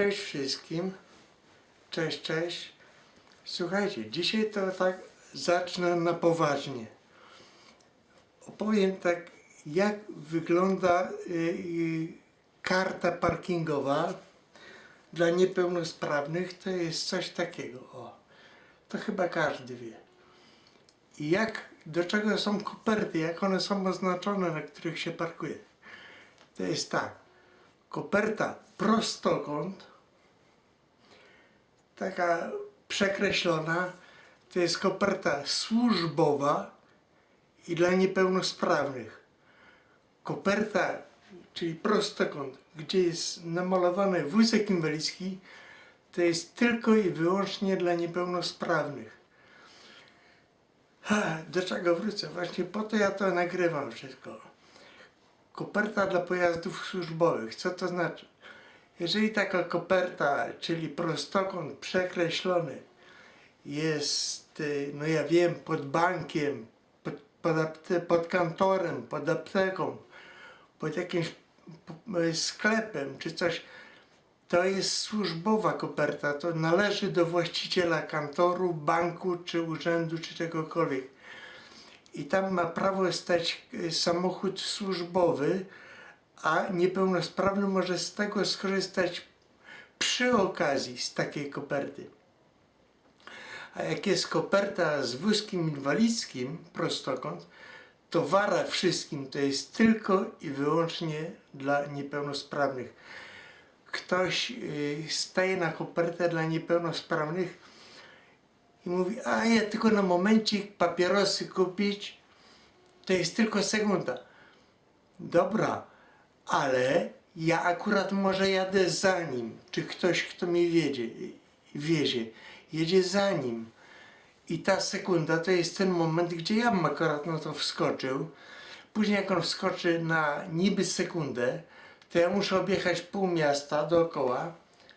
Cześć wszystkim. Cześć, cześć. Słuchajcie, dzisiaj to tak zacznę na poważnie. Opowiem tak, jak wygląda y, y, karta parkingowa dla niepełnosprawnych. To jest coś takiego. O, to chyba każdy wie. I jak, do czego są koperty, jak one są oznaczone, na których się parkuje. To jest tak. Koperta prostokąt, taka przekreślona, to jest koperta służbowa i dla niepełnosprawnych. Koperta, czyli prostokąt, gdzie jest namalowany wózek inwalidzki, to jest tylko i wyłącznie dla niepełnosprawnych. Ha, do czego wrócę? Właśnie po to ja to nagrywam wszystko. Koperta dla pojazdów służbowych. Co to znaczy? Jeżeli taka koperta, czyli prostokąt przekreślony, jest, y, no ja wiem, pod bankiem, pod, pod, apte, pod kantorem, pod apteką, pod jakimś y, sklepem czy coś, to jest służbowa koperta. To należy do właściciela kantoru, banku czy urzędu czy czegokolwiek i tam ma prawo stać y, samochód służbowy, a niepełnosprawny może z tego skorzystać przy okazji z takiej koperty. A jak jest koperta z wózkiem inwalidzkim, prostokąt, to wara wszystkim to jest tylko i wyłącznie dla niepełnosprawnych. Ktoś y, staje na kopertę dla niepełnosprawnych, i mówi, a ja tylko na momencik papierosy kupić, to jest tylko sekunda. Dobra, ale ja akurat może jadę za nim, czy ktoś, kto mnie wiedzie, wiezie, jedzie za nim. I ta sekunda to jest ten moment, gdzie ja bym akurat na to wskoczył. Później jak on wskoczy na niby sekundę, to ja muszę objechać pół miasta dookoła,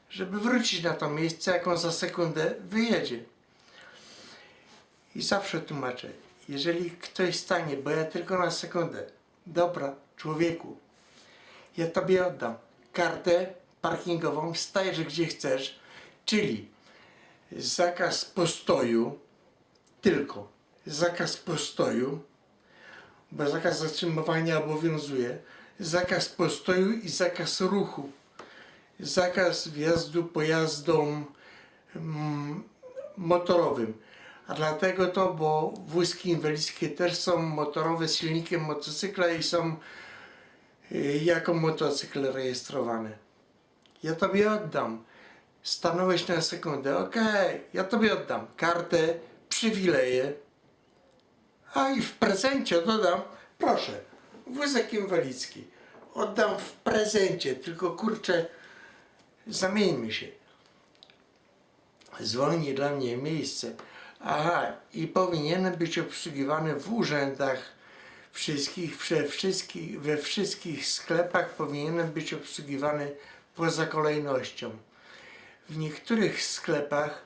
żeby wrócić na to miejsce, jak on za sekundę wyjedzie. I zawsze tłumaczę, jeżeli ktoś stanie, bo ja tylko na sekundę, dobra, człowieku, ja tobie oddam kartę parkingową, stajesz gdzie chcesz, czyli zakaz postoju, tylko zakaz postoju, bo zakaz zatrzymywania obowiązuje, zakaz postoju i zakaz ruchu, zakaz wjazdu pojazdom mm, motorowym. A dlatego to, bo wózki inwalidzkie też są motorowe z silnikiem motocykla i są jako motocykl rejestrowane. Ja tobie oddam. Stanąłeś na sekundę, okej, ja tobie oddam kartę, przywileje, a i w prezencie dodam, proszę, wózek inwalidzki. Oddam w prezencie, tylko kurczę, zamieńmy się zwolni dla mnie miejsce. Aha, i powinien być obsługiwany w urzędach wszystkich, we wszystkich, we wszystkich sklepach powinien być obsługiwany poza kolejnością. W niektórych sklepach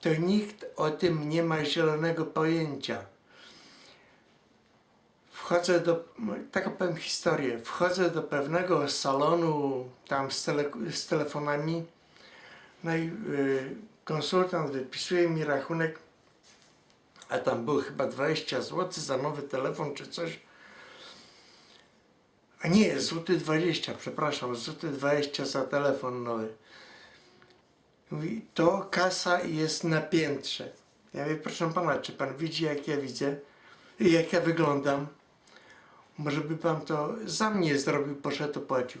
to nikt o tym nie ma zielonego pojęcia. Wchodzę do, taką powiem historię, wchodzę do pewnego salonu tam z, tele, z telefonami, no i y, konsultant wypisuje mi rachunek, a tam było chyba 20 zł za nowy telefon czy coś. A nie, złoty 20, przepraszam, złoty 20 za telefon nowy. Mówi, to kasa jest na piętrze. Ja mówię, proszę pana, czy pan widzi jak ja widzę, i jak ja wyglądam? Może by pan to za mnie zrobił, poszedł, opłacił.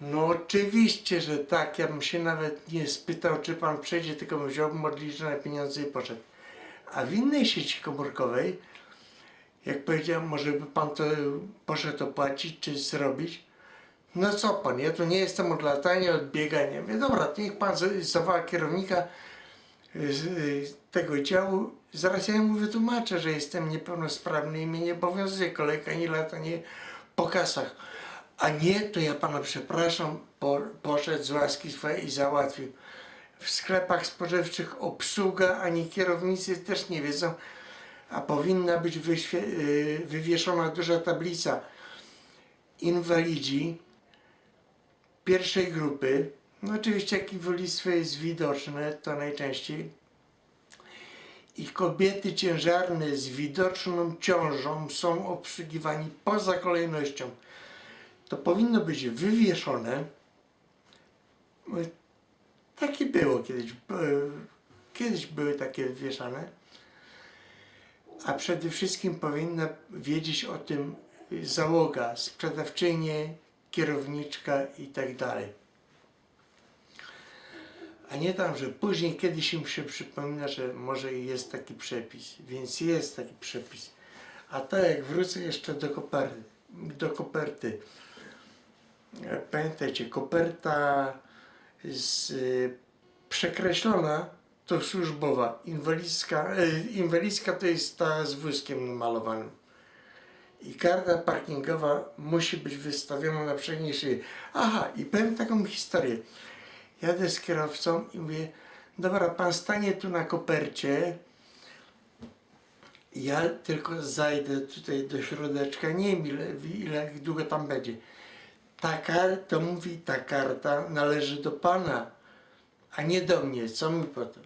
No oczywiście, że tak. Ja bym się nawet nie spytał, czy pan przejdzie, tylko wziął modliczne pieniądze i poszedł. A w innej sieci komórkowej, jak powiedziałem, może by pan to poszedł opłacić, czy zrobić, no co pan, ja tu nie jestem od latania, od biegania. Mówię, dobra, niech pan zawoła kierownika z, y, tego działu. Zaraz ja mu wytłumaczę, że jestem niepełnosprawny i mnie nie obowiązuje kolejka, nie latanie po kasach. A nie, to ja pana przepraszam, po, poszedł z łaski swojej i załatwił. W sklepach spożywczych obsługa ani kierownicy też nie wiedzą, a powinna być y, wywieszona duża tablica. Inwalidzi pierwszej grupy No oczywiście jak inwalidztwo jest widoczne, to najczęściej i kobiety ciężarne z widoczną ciążą są obsługiwani poza kolejnością. To powinno być wywieszone. Takie było kiedyś. Kiedyś były takie wywieszane. A przede wszystkim powinna wiedzieć o tym załoga, sprzedawczynie, kierowniczka i tak dalej. A nie tam, że później kiedyś im się przypomina, że może jest taki przepis, więc jest taki przepis. A to jak wrócę jeszcze do koperty, do koperty. E, Pamiętajcie, koperta z, y, przekreślona to służbowa, inwalidzka, e, inwalidzka to jest ta z wózkiem namalowanym. I karta parkingowa musi być wystawiona na przedniej szyi. Aha, i powiem taką historię. Jadę z kierowcą i mówię, dobra, pan stanie tu na kopercie, ja tylko zajdę tutaj do środeczka, nie wiem ile, ile długo tam będzie. Ta karta, mówi, ta karta należy do pana, a nie do mnie, co mi po to?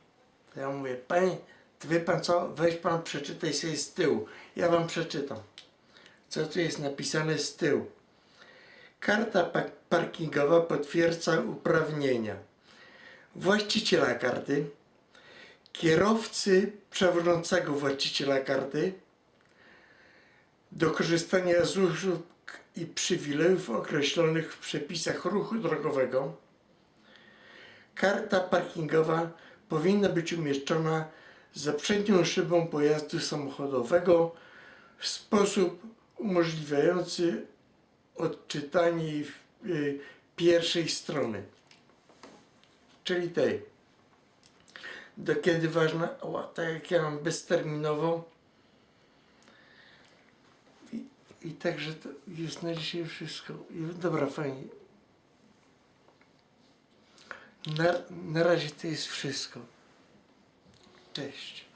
To ja mówię, panie, to wie pan co, weź pan przeczytaj sobie z tyłu, ja wam przeczytam. Co tu jest napisane z tyłu? Karta pa- parkingowa potwierdza uprawnienia właściciela karty, kierowcy przewodzącego właściciela karty do korzystania z usług i przywilejów określonych w przepisach ruchu drogowego. Karta parkingowa powinna być umieszczona za przednią szybą pojazdu samochodowego w sposób umożliwiający odczytanie jej y, pierwszej strony, czyli tej. Do kiedy ważna, o, tak jak ja mam bezterminowo. I, i także to jest na dzisiaj wszystko. I, dobra, fajnie. Na, na razie to jest wszystko. Cześć.